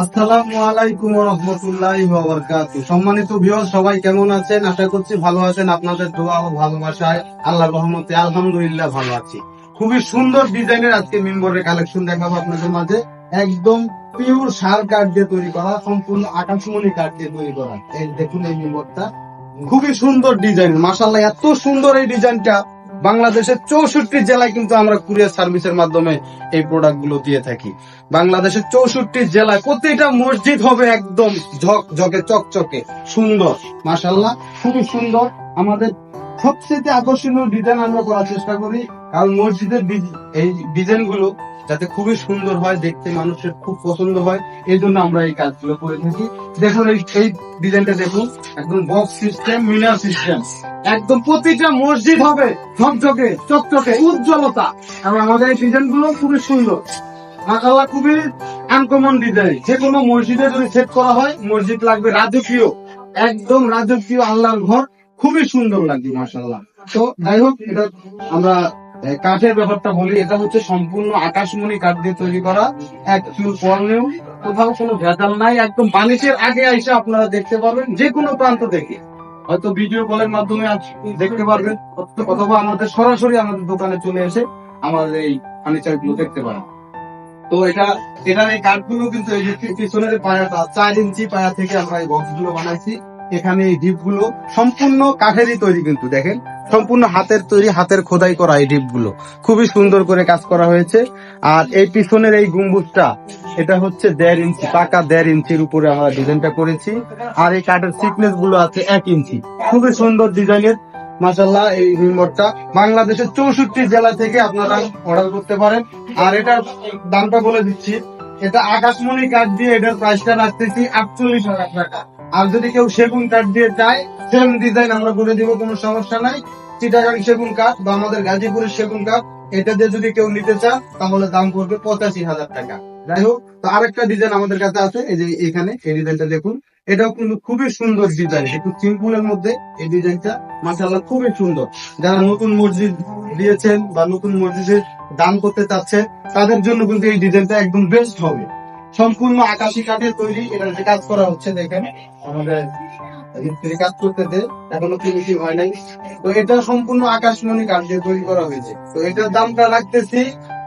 আসসালামু আলাইকুম রহমতুল্লাহ বাবরকাতু সম্মানিত ভিউয়ার সবাই কেমন আছেন? আশা করছি ভালো আছেন। আপনাদের দোয়া ও ভালোবাসায় আল্লাহ রহমতে আলহামদুলিল্লাহ ভালো আছি। খুবই সুন্দর ডিজাইনের আজকে মেম্বরের কালেকশন দেখাবো আপনাদের মাঝে। একদম পিওর সার কাঠ দিয়ে তৈরি করা, সম্পূর্ণ আকাশমণি কাঠ দিয়ে তৈরি করা। এই দেখুন এই মেম্বরটা খুবই সুন্দর ডিজাইন মাসাল্লাহ এত সুন্দর এই ডিজাইনটা বাংলাদেশের চৌষট্টি জেলায় কিন্তু আমরা কুরিয়ার সার্ভিসের মাধ্যমে এই প্রোডাক্টগুলো দিয়ে থাকি। বাংলাদেশের চৌষট্টি জেলায় প্রতিটা মসজিদ হবে একদম ঝকঝকে চকচকে, সুন্দর। মাসাল্লাহ খুবই সুন্দর। আমাদের সবচেয়ে আকর্ষণীয় ডিজাইন আমরা করার চেষ্টা করি কারণ মসজিদের এই ডিজাইনগুলো যাতে খুবই সুন্দর হয়, দেখতে মানুষের খুব পছন্দ হয়, এই জন্য আমরা এই কাজগুলো করে থাকি। দেখুন, এই ডিজাইনটা দেখুন, একদম বক্স সিস্টেম মিনার সিস্টেম একদম প্রতিটা মসজিদ হবে ঝকঝকে, চকচকে, উজ্জ্বলতা। এবং আমাদের এই ডিজাইনগুলো খুবই সুন্দর। মাসাল্লাহ খুবই আনকমন ডিজাইন যে কোনো মসজিদে যদি সেট করা হয়, মসজিদ লাগবে রাজকীয়। একদম রাজকীয় আল্লাহর ঘর, খুবই সুন্দর লাগবে মাসাল্লাহ তো যাই হোক, এটা আমরা কাঠের ব্যাপারটা বলি, এটা হচ্ছে সম্পূর্ণ আকাশমণি কাঠ দিয়ে তৈরি করা। এক চুল পর্নেও কোথাও কোনো ভেজাল নাই, একদম বালিশের আগে এসে আপনারা দেখতে পারবেন যে কোনো প্রান্ত থেকে। হয়তো ভিডিও কলের মাধ্যমে দেখতে পারবেন, অথবা আমাদের সরাসরি আমাদের দোকানে চলে এসে আমাদের এই ফার্নিচারগুলো দেখতে পারেন। তো এটা, এটার এই কাঠগুলো কিন্তু এই যে পিছনের পায়াটা, চার ইঞ্চি পায়া থেকে আমরা এই বক্সগুলো বানাইছি। এখানে এই ডিপগুলো সম্পূর্ণ কাঠেরই তৈরি কিন্তু, দেখেন। সম্পূর্ণ হাতের তৈরি, হাতের খোদাই করা এই ডিপগুলো খুবই সুন্দর করে কাজ করা হয়েছে। আর এই পিছনের এই গম্বুজটা, এটা হচ্ছে দেড় ইঞ্চি, পাকা দেড় ইঞ্চির উপরে আমরা ডিজাইনটা করেছি। আর এই কাঠের থিকনেসগুলো আছে এক ইঞ্চি। খুবই সুন্দর ডিজাইনের মাসাল্লাহ এই রিমোটটা। বাংলাদেশের চৌষট্টি জেলা থেকে আপনারা অর্ডার করতে পারেন। আর এটার দামটা বলে দিচ্ছি, এটা আকাশমণি কাঠ দিয়ে এটার প্রাইসটা রাখতেছি আটচল্লিশ হাজার টাকা। আর যদি কেউ সেগুন কাঠ দিয়ে চায়, সেম ডিজাইন আমরা করে দিব, কোনো সমস্যা নাই। চিটাগাং সেগুন কাঠ বা আমাদের গাজীপুরের সেগুন কাঠ, এটা দিয়ে যদি কেউ নিতে চান, তাহলে দাম পড়বে পঁচাশি হাজার টাকা। যাই হোক, তো আরেকটা ডিজাইন আমাদের কাছে আছে, এই যে এখানে, এই ডিজাইনটা দেখুন। এটাও কিন্তু খুবই সুন্দর ডিজাইন একটু সিম্পল এর মধ্যে এই ডিজাইনটা মাসাল্লাহ খুবই সুন্দর। যারা নতুন মসজিদ দিয়েছেন বা নতুন মসজিদে দান করতে চাচ্ছেন, তাদের জন্য কিন্তু এই ডিজাইনটা একদম বেস্ট হবে। সম্পূর্ণ আকাশি কাঠের তৈরি এটা যে কাজ করা হচ্ছে দেখেন, আমাদের মিস্ত্রি কাজ করতে এখনও ফিনিশিং হয় নাই। তো এটা সম্পূর্ণ আকাশমণি কাঠ দিয়ে তৈরি করা হয়েছে। তো এটার দামটা রাখতেছি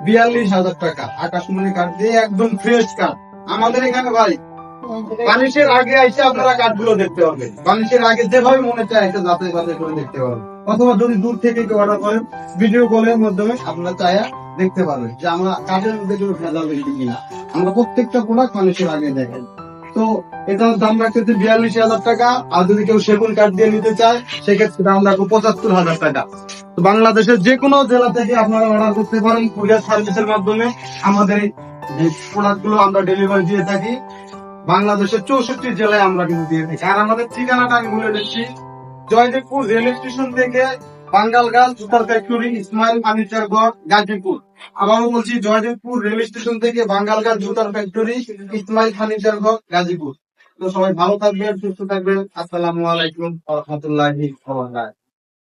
বিয়াল্লিশ হাজার টাকা, আকাশমণি কাঠ দিয়ে একদম ফ্রেশ কাঠ। আমাদের এখানে ভাই বানিশের আগে এসে আপনারা কাঠগুলো দেখতে পারবেন। বানিশের আগে যেভাবে মনে চায় এটা যাচাই বাছাই করে দেখতে পারবেন। অথবা যদি দূর থেকে কেউ অর্ডার করেন ভিডিও কলের মাধ্যমে আপনারা চায়া দেখতে পারবেন যে আমরা কাঠের কোনো ভেজাল বেশি কিনা। আমরা প্রত্যেকটা প্রোডাক্ট মানুষের আগে দেখেন। তো এটার দাম রাখতেছে বিয়াল্লিশ হাজার টাকা, আর যদি কেউ সেগুন কাঠ দিয়ে নিতে চায়, সেক্ষেত্রে দাম রাখব পঁচাত্তর হাজার টাকা। তো বাংলাদেশের যে কোনো জেলা থেকে আপনারা অর্ডার করতে পারেন কুরিয়ার সার্ভিসের মাধ্যমে। আমাদের প্রোডাক্টগুলো আমরা ডেলিভারি দিয়ে থাকি। বাংলাদেশের চৌষট্টি জেলায় আমরা কিন্তু দিয়ে থাকি। আর আমাদের ঠিকানাটা আমি বলে দিচ্ছি। জয়দেবপুর রেল স্টেশন থেকে বাঙ্গালগাল জুতার ফ্যাক্টরি ইসমাইল ফার্নিচার, ঘর, গাজীপুর। আবারও বলছি, জয়দেবপুর রেল স্টেশন থেকে বাঙ্গাল গাল জুতার ফ্যাক্টরি ইসমাইল ফার্নিচার, ঘর, গাজীপুর। তো সবাই ভালো থাকবেন, সুস্থ থাকবেন। আসসালামু আলাইকুম রহমতুল্লাহি